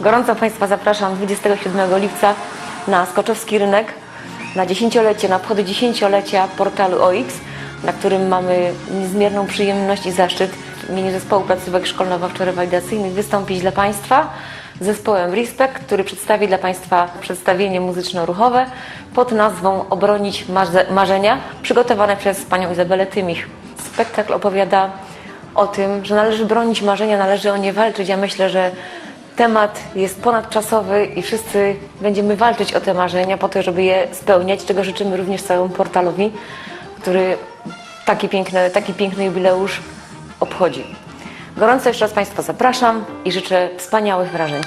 Gorąco Państwa zapraszam 27 lipca na Skoczowski Rynek na dziesięciolecie, na obchody dziesięciolecia portalu OX, na którym mamy niezmierną przyjemność i zaszczyt w imieniu Zespołu Placówek Szkolno-Wawczo-Rewalidacyjnych wystąpić dla Państwa zespołem Respect, który przedstawi dla Państwa przedstawienie muzyczno-ruchowe pod nazwą Obronić marze- marzenia, przygotowane przez Panią Izabelę Tymich. Spektakl opowiada o tym, że należy bronić marzenia, należy o nie walczyć. Ja myślę, że temat jest ponadczasowy i wszyscy będziemy walczyć o te marzenia po to, żeby je spełniać, czego życzymy również całemu portalowi, który taki piękny, taki piękny jubileusz obchodzi. Gorąco jeszcze raz Państwa zapraszam i życzę wspaniałych wrażeń.